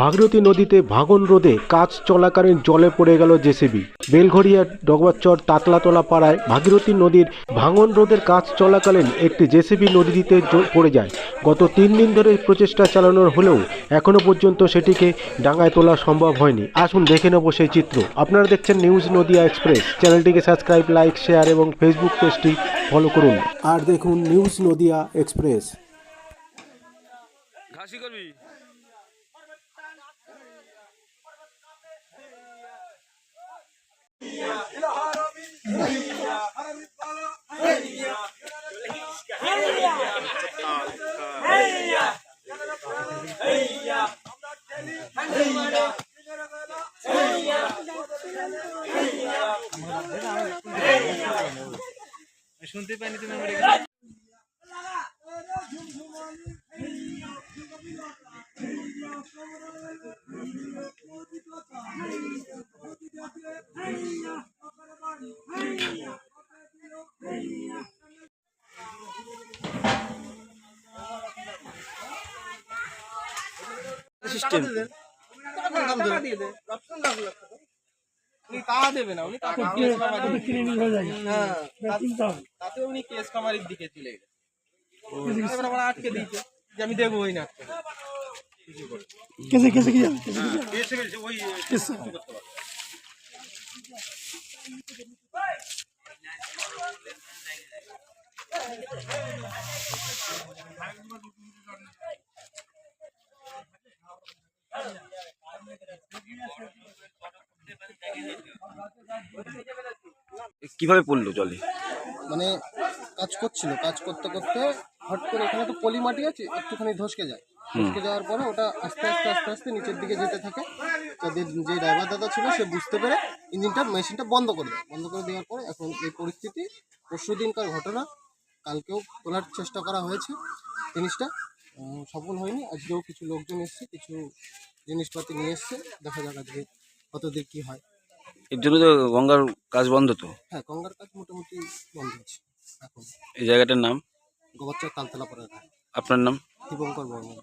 ভাগীরথী নদীতে ভাঙন রোধে কাজ চলাকালীন জলে পড়ে গেল জেসিবি। বেলঘড়িয়া ডগবাচর তাতলাতলা পাড়ায় ভাগীরথী নদীর ভাঙন রোধের কাজ চলাকালীন একটি জেসিবি নদীতে পড়ে যায়। গত তিন দিন ধরে প্রচেষ্টা চালানোর হলেও এখনও পর্যন্ত সেটিকে ডাঙায় তোলা সম্ভব হয়নি। আসুন দেখে নেব সেই চিত্র। আপনারা দেখছেন নিউজ নদিয়া এক্সপ্রেস। চ্যানেলটিকে সাবস্ক্রাইব লাইক শেয়ার এবং ফেসবুক পেজটি ফলো করুন। আর দেখুন নিউজ নদিয়া এক্সপ্রেস। ঘাসি করবি? শুনতে পাইনি তুমি আমার এখানে। সিস্টেম উনি টাকা দেবে না উনি টাকা ক্লিনিক হয়ে যায় হ্যাঁ তাতে উনি কেস কামারির দিকে চলে গেছে আমরা আটকে দিয়েছে যে আমি দেবো ওই নাটকে কেসে কেসে কি যাবে কেসে কেসে ওই কেসে Thank you. কীভাবে পড়ল জলে? মানে কাজ করছিল কাজ করতে করতে হট করে এখানে তো পলি মাটি আছে একটুখানি ধসকে যায়। ধসকে যাওয়ার পরে ওটা আস্তে আস্তে আস্তে আস্তে নিচের দিকে যেতে থাকে। তাদের যে ড্রাইভার দাদা ছিল সে বুঝতে পেরে ইঞ্জিনটা মেশিনটা বন্ধ করে দেয়। বন্ধ করে দেওয়ার পরে এখন এই পরিস্থিতি পরশু দিনকার ঘটনা কালকেও তোলার চেষ্টা করা হয়েছে। জিনিসটা সফল হয়নি। আজকেও কিছু লোকজন এসছে কিছু জিনিসপাতি নিয়ে এসছে। দেখা যাক আজকে কতদূর কী হয়। এর জন্য তো গঙ্গার কাজ বন্ধ তো। হ্যাঁ গঙ্গার কাজ মোটামুটি বন্ধ আছে এখন। এই জায়গাটার নাম? গোবাচ্চার তালতলা পরে আপনার নাম? দীপঙ্কর বর্মন।